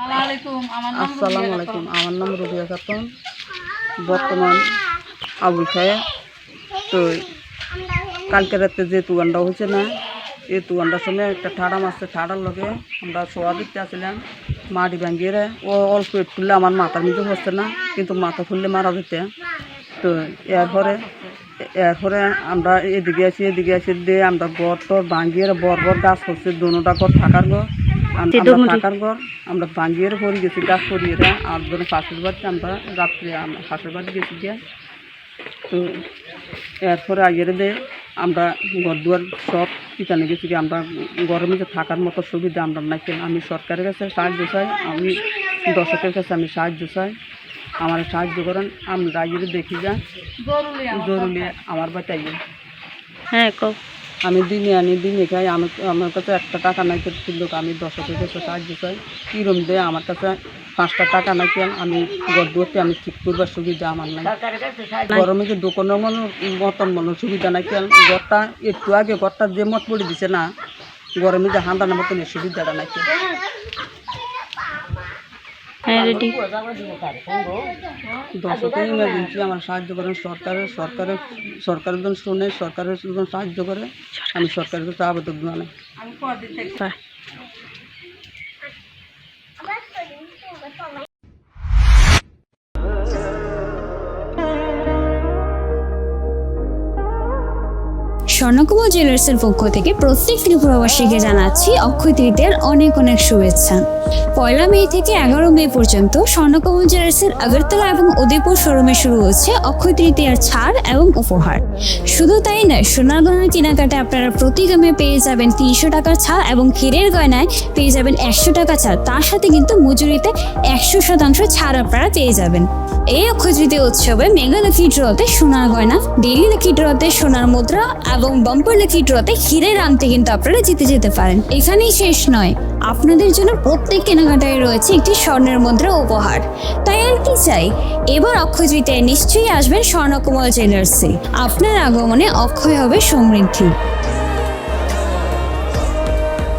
আসসালামু আলাইকুম আমার নাম রবিয়া খাতুন। বর্তমান আবুল খায়ে। তো কালকে রাতে যে তুগানটা হয়েছে না এই তুগানটার সময় একটা ঠাড়া মারছে ঠাড়ার লগে আমরা সোয়া দিতে আসছিলাম মাটি ভাঙ্গিয়ে রে, ও অল্প ফুললে আমার মাথার নিচে হচ্ছে না কিন্তু মাথা ফুললে মারা যেতে তো এরপরে এরপরে আমরা এদিকে আছি এদিকে আছি দিয়ে আমরা গড় টর ভাঙ্গিয়ে বর বর গাছ করছে দোনোটা ঘর থাকার ঘর। আমরা থাকার ঘর পরে গেছি গাছ পরিয়ে আর ধরুন পাশের বাড়িতে আমরা রাত্রে আমরা পাশের বাড়ি গেছি গিয়ে। তো এরপরে আগের দে আমরা ঘর দুয়ার সব পিছানে গেছি গিয়ে। আমরা ঘরের মধ্যে থাকার মতো সুবিধা আমরা নাই কেন আমি সরকারের কাছে সাহায্য চাই আমি দর্শকের কাছে আমি সাহায্য চাই। আমার সাহায্য করেন আমরা আগের দেখি যা। জরুরি আমার বাচ্চাই হ্যাঁ আমি দিনে আনি, দিনে খাই। আমি, আমার কাছে একটা টাকা নাই লোক আমি দশ থেকে সাহায্য চাই। কীরম দেয় আমার কাছে পাঁচটা টাকা নাই কেন? আমি গর্ভবতী আমি ঠিক করবার সুবিধা আমার নাই। গরমে যে দোকানের মনে, মতন মনে সুবিধা নাই কেন? ঘরটা একটু আগে ঘরটা যে মত পড়ে দিছে না, গরমে যে হান্দানোর মতন সুবিধাটা নাই কেন? হ্যাঁ রেডি দর্শকের ইমার্জেন্সি আমার সাহায্য করেন সরকারের সরকারের সরকারের জন্য শুনে সরকারের জন্য সাহায্য করে আমি সরকারের কাছে আবেদন জানাই স্বর্ণকুমার জুয়েলার্সের পক্ষ থেকে প্রত্যেক ত্রিপুরাবাসীকে জানাচ্ছি অক্ষয় তৃতীয়ার অনেক অনেক শুভেচ্ছা। পয়লা মে থেকে এগারো মে পর্যন্ত স্বর্ণকুমার জুয়েলার্সের আগরতলা এবং উদয়পুর শোরুমে শুরু হচ্ছে অক্ষয় তৃতীয়ার ছাড় এবং উপহার। শুধু তাই নয় সোনার গয়নার কেনাকাটা আপনারা প্রতি গ্রামে পেয়ে যাবেন তিনশো টাকার ছাড় এবং ক্ষীরের গয়নায় পেয়ে যাবেন একশো টাকা ছাড়। তার সাথে কিন্তু মজুরিতে একশো শতাংশ ছাড় আপনারা পেয়ে যাবেন। এই অক্ষয় তৃতীয় উৎসবে মেগা লাকি ড্রতে সোনার গয়না, ডেইলি লাকি ড্রতে সোনার মুদ্রা এবং বাম্পার লাকি ড্রতে হিরের আনতে কিন্তু আপনারা জিতে যেতে পারেন। এখানেই শেষ নয়। আপনাদের জন্য প্রত্যেক কেনাকাটায় রয়েছে একটি স্বর্ণের মুদ্রা উপহার। তাই আর কি চাই? এবার অক্ষয় তৃতীয়ায় নিশ্চয়ই আসবেন স্বর্ণকুমল জুয়েলার্সে আপনার আগমনে অক্ষয় হবে সমৃদ্ধি।